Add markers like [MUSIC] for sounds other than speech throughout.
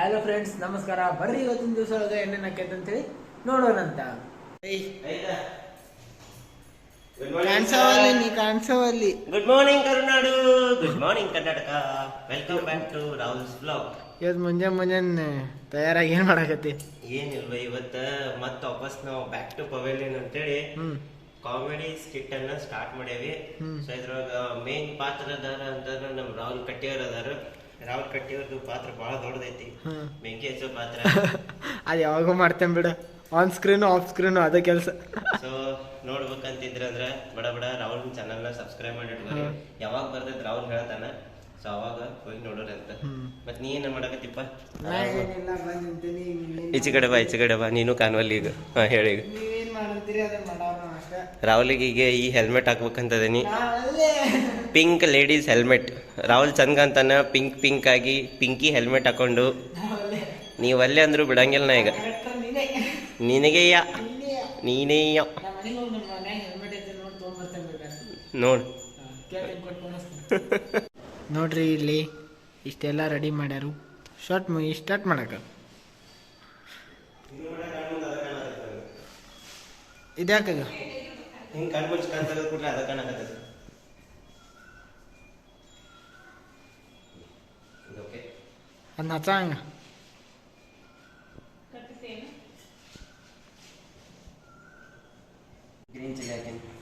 Hello friends ನಮಸ್ಕಾರ. ಬರ್ರಿ ಇವತ್ತಿನ ದಿವಸ ಒಳಗೆ ಏನೇನು ಹಾಕೈತೆ ಅಂತೇಳಿ ನೋಡೋಣಂತ ಕಾಣಿಸವಲ್ಲಿ ನೀ ಕಾಣಿಸವಲ್ಲಿ. Good morning Karunadu. Good morning Karnataka. Welcome back to Rahul's blog ಇವತ್ತು ಮುಂಜಾನೆ ಮುಂಜಾನೆ ತಯಾರಾಗಿ ಏನ್ ಮಾಡಕತ್ತಿ? ಏನಿಲ್ವ ಇವತ್ತ ಮತ್ತೆ ವಾಪಸ್ ನಾವು ಬ್ಯಾಕ್ ಟು ಪವೆಲಿಯನ್ ಅಂತೇಳಿ ಕಾಮಿಡಿ ಸ್ಕಿಟ್ ಅನ್ನ ಸ್ಟಾರ್ಟ್ ಮಾಡೇವಿ. ಸೊ ಇದ್ರೊಳಗ ಮೇನ್ ಪಾತ್ರದಾರ ಅಂತಂದ್ರ ನಮ್ ರಾಹುಲ್ ಕಟ್ಟಿಯವ್ರ ಅದಾರ. ರಾಹುಲ್ ಕಟ್ಟಿಯವ್ರದ್ದು ಪಾತ್ರ ಬಹಳ ದೊಡ್ಡದೈತಿ. ಬೆಂಕಿ ಹಚ್ಚೋ ಪಾತ್ರ. [LAUGHS] ಅದು ಯಾವಾಗೂ ಮಾಡ್ತೇನೆ ಬಿಡು. ಆನ್ ಸ್ಕ್ರೀನ್ ಆಫ್ ಸ್ಕ್ರೀನ್ ಅದೇ ಕೆಲಸ. ಸೊ ನೋಡ್ಬೇಕಂತಿದ್ರ ಬಡ ಬಡ ರಾಹುಲ್ ಚಾನಲ್ನ ಸಬ್ಸ್ಕ್ರೈಬ್ ಮಾಡಿ ಯಾವಾಗ ಬರ್ತೈತಿ ರಾಹುಲ್ ಹೇಳ್ತಾನ. ಸೊ ಅವಾಗ ಹೋಗಿ ನೋಡೋರಿ ಅಂತ. ಮತ್ ನೀ ಏನ ಮಾಡಕತ್ತಿಪ್ಪ? ಈಚೆ ಕಡೆ ಬಾ ಈಚೆ ಕಡೆ ಬಾ. ನೀನು ಕಾನ್ವಲ್ಲಿ ಈಗ. ಹಾ ಹೇಳಿ ಈಗ. ರಾಹುಲಿಗೆ ಈಗ ಈ ಹೆಲ್ಮೆಟ್ ಹಾಕ್ಬೇಕಂತದೀನಿ. ನಾವಲ್ಲೇ ಪಿಂಕ್ ಲೇಡೀಸ್ ಹೆಲ್ಮೆಟ್ ರಾಹುಲ್ ಚಂದ ಅಂತಾನ ಪಿಂಕ್ ಪಿಂಕ್ ಆಗಿ ಪಿಂಕಿ ಹೆಲ್ಮೆಟ್ ಹಾಕೊಂಡು. ನಾವಲ್ಲೇ ನೀವು ಅಲ್ಲೇ ಅಂದ್ರು ಬಿಡಂಗಿಲ್ಲ ನಾ ಈಗ. ನಿನಗೆಯ ನೀನೇಯ ನೋಡಿ. ನೋಡ್ರಿ ಇಲ್ಲಿ ಇಷ್ಟೆಲ್ಲ ರೆಡಿ ಮಾಡ್ಯಾರು. ಶಾರ್ಟ್ ಮೂವಿ ಸ್ಟಾರ್ಟ್ ಮಾಡಕ. ಇದ್ಯಾಕಾಗ? ಹಿಂಗೆ ಕಣ್ ಮುಚ್ಚಿ ಕಣ್ ತೆಗೆದು ಕೂಡ್ಲೆ ಅದ ಅದನ್ನ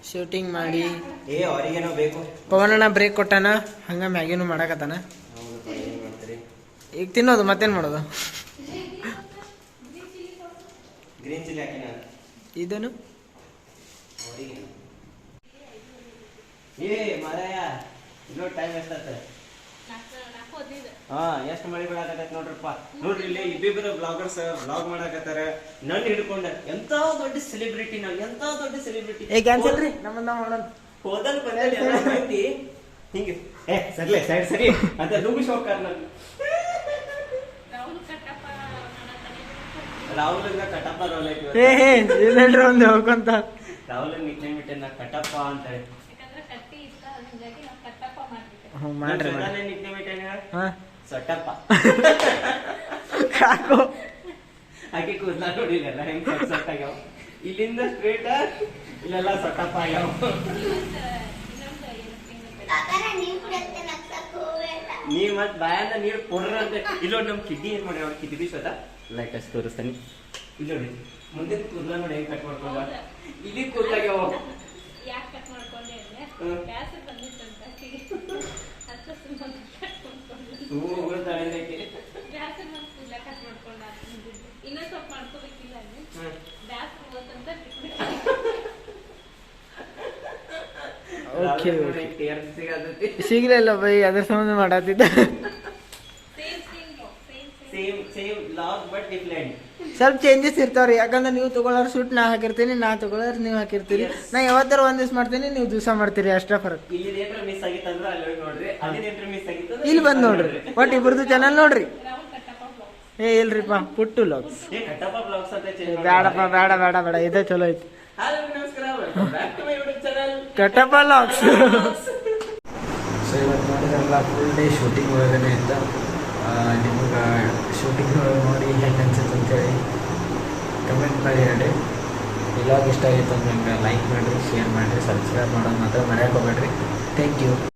ಶೂಟಿಂಗ್ ಮಾಡಿ. ಏ ಅವ್ರಿಗೇನೋ ಬೇಕು? ಪವನಣ್ಣ ಬ್ರೇಕ್ ಕೊಟ್ಟಾನ? ಹಂಗ ಮ್ಯಾಗಿನೂ ಮಾಡಾಕತ್ತಾನ? ಈಗ ತಿನ್ನೋದು ಮತ್ತೇನ್ ಮಾಡೋದು? ಗ್ರೀನ್ ಚಿಲ್ಲಿ ಹಾಕಿನ ಇದನ್ನು? ಅವ್ರಿಗೆ ಏ ಮರಯ ಇನ್ನೂ ಟೈಮ್ ಹಾ ಎಷ್ಟು ಮಳಿ ಬೀಳಾಕತ್ತೈತಿ ನೋಡ್ರಪ್ಪ. ನೋಡ್ರಿ ಇಲ್ಲಿ ಇಬ್ಬಿಬ್ರ ಬ್ಲಾಗರ್ಸ್ ಬ್ಲಾಗ್ ಮಾಡಾಕತ್ತಾರ. ನನ್ನ ಹಿಡ್ಕೊಂಡ. ಎಂತ ದೊಡ್ಡ ಸೆಲೆಬ್ರಿಟಿ ನಾವು ಎಂತ ದೊಡ್ಡ ಸೆಲೆಬ್ರಿಟಿ ಏ ಕ್ಯಾನ್ಸಲ್ ರೀ ನಮ್ಮನ್ನ ಮಾಡೋಣ ಹೋದಲ್ ಬಂದಲ್ಲಿ ಎಲ್ಲ ಮಾಹಿತಿ ಹಿಂಗೆ. ಏ ಸರ್ಲೆ ಸೈಡ್ ಸರಿ. ಅಂತ ನುಗ್ಗು ಶೋಕ ನಾನು ರಾಹುಲ್ ಕಟ್ಟಪ್ಪ ರೋಲ್ ಐತಿ ಏ ಹೇ ಏನ್ ಹೇಳ್ರಿ ಒಂದು ಹೋಗ್ಕೊಂತ ರಾಹುಲ್ ನಿಕ್ನೇಮ್ ಇಟ್ಟೆ ನಾ ಕಟಪ್ಪ ಅಂತ ಹೇಳಿ ಮಾಡ್ರಿ ನಿಕ್ನೇಮ್ ಸೊಟ್ಟಪ್ಪ. ಕಾಕು. ಆಕೆ ಕೂದಲ ನೋಡಿಲ್ಲ ಹೆಂಗ್ ಸೊಟ್ಟ ಆಗ್ಯಾವ? ಇಲ್ಲಿಂದ ಸ್ಟ್ರೇಟ್ ಇಲ್ಲೆಲ್ಲ ಸೊಟ್ಟಪ್ಪ ಆಗ್ಯಾವ. ನೀ ಮತ್ ಬಾಯಂದ ನೀರು ಕೊಡ್ರ ಅಂತ ಇಲ್ಲೋ ನಮ್ ಕಿಡ್ನಿ ಏನ್ ಮಾಡಿ ಅವ್ರ ಕಿಡ್ನಿ ಸ್ವತ ಲೈಟ್ ಅಷ್ಟು ತೋರಿಸ್ತಾನೆ. ಇಲ್ಲ ನೋಡಿ ಮುಂದೆ ಕೂದಲ ನೋಡಿ ಹೆಂಗ್ ಕಟ್ ಮಾಡ್ಕೊಂಡ ಇಲ್ಲಿ ಕೂದಲಾಗ್ಯಾವ ಹ್ಞೂ ಹೋಗ್ತಾಳೆ ಆಕೆ. ಇನ್ನೊಂದ್ ಸ್ವಲ್ಪ ಮಾಡ್ಕೋಬೇಕಿಲ್ಲ ಹ್ಮ್. ಬ್ಯಾಸ್ರ ಹೋತಂತ ಓಕೆ ರಾಹುಲ್ ನೋಡಿ ಓಕೆ tears ಸಿಗತೈತಿ. ಸಿಗ್ಲಿಲ್ಲ ಬೈ ಅದ್ರ ಸಂಬಂಧ ಮಾಡತ್ತಿದ್ದ same same same same same log but different ಸ್ವಲ್ಪ ಚೇಂಜಸ್ ಇರ್ತಾವ್ರಿ. ಯಾಕಂದ್ರೆ ನೀವು ತಗೊಳ್ಳೋರು ಸೂಟ್ ನಾ ಹಾಕಿರ್ತೀನಿ ನಾ ತಗೊಳ್ಳೋರು ನೀವು ಹಾಕಿರ್ತೀರಿ. ನಾ ಯಾವತ್ತಾರ ಒಂದ್ ದಿವ್ಸ ಮಾಡ್ತೀನಿ ನೀವು ದಿವಸ ಮಾಡ್ತೀರಿ ಅಷ್ಟೇ ಫರಕ್. ಇಲ್ಲಿ ಬಂದು ಮಿಸ್ ಆಗಿತ್ತಂದ್ರ ಅಲ್ಲಿ ನೋಡ್ರಿ. ಅಲ್ಲಿ ಏನ್ರ ಮಿಸ್ ಆಗಿತ್ತಂದ್ರ ಇಲ್ಲಿ ಬಂದ್ ನೋಡ್ರಿ. ಒಟ್ಟು ಇಬ್ರದ್ದು ಚಾನಲ್ ನೋಡ್ರಿ. ಏ ಇಲ್ರಿಪ್ಪ ಪುಟ್ಟು ಲಾಗ್ಸ್ ಏ ಕಟ್ಟಪ್ಪ ಬ್ಲಾಗ್ಸ್ ಅಂತ change ಬೇಡಪ್ಪ ಬೇಡ ಬೇಡ ಬೇಡ ಇದೇ ಚಲೋ ಐತಿ. ಹಲೋ ನಮಸ್ಕಾರ. Welcome to my YouTube channel Kattappa logs so ಇವತ್ತು ನೋಡಿದ್ರಲ್ಲ ಫುಲ್ ಡೇ ಶೂಟಿಂಗ್ ಒಳಗನೆ ಇದ್ದ. ನಿಮಗೆ ಶೂಟಿಂಗ್ ನೋಡಿ ಹೆಂಗೆ ಅನ್ಸುತ್ತೆ ಅಂತೇಳಿ ಕಮೆಂಟ್ ಮಾಡಿ ಹೇಳಿ ಇವಾಗ ಇಷ್ಟ ಆಗಿತ್ತು ಅಂದ್ರೆ ಲೈಕ್ ಮಾಡಿರಿ ಶೇರ್ ಮಾಡಿರಿ ಸಬ್ಸ್ಕ್ರೈಬ್ ಮಾಡೋದು ಮಾತ್ರ ಮರೆಯೋಕೆ ಹೋಗ್ಬೇಡ್ರಿ. Thank you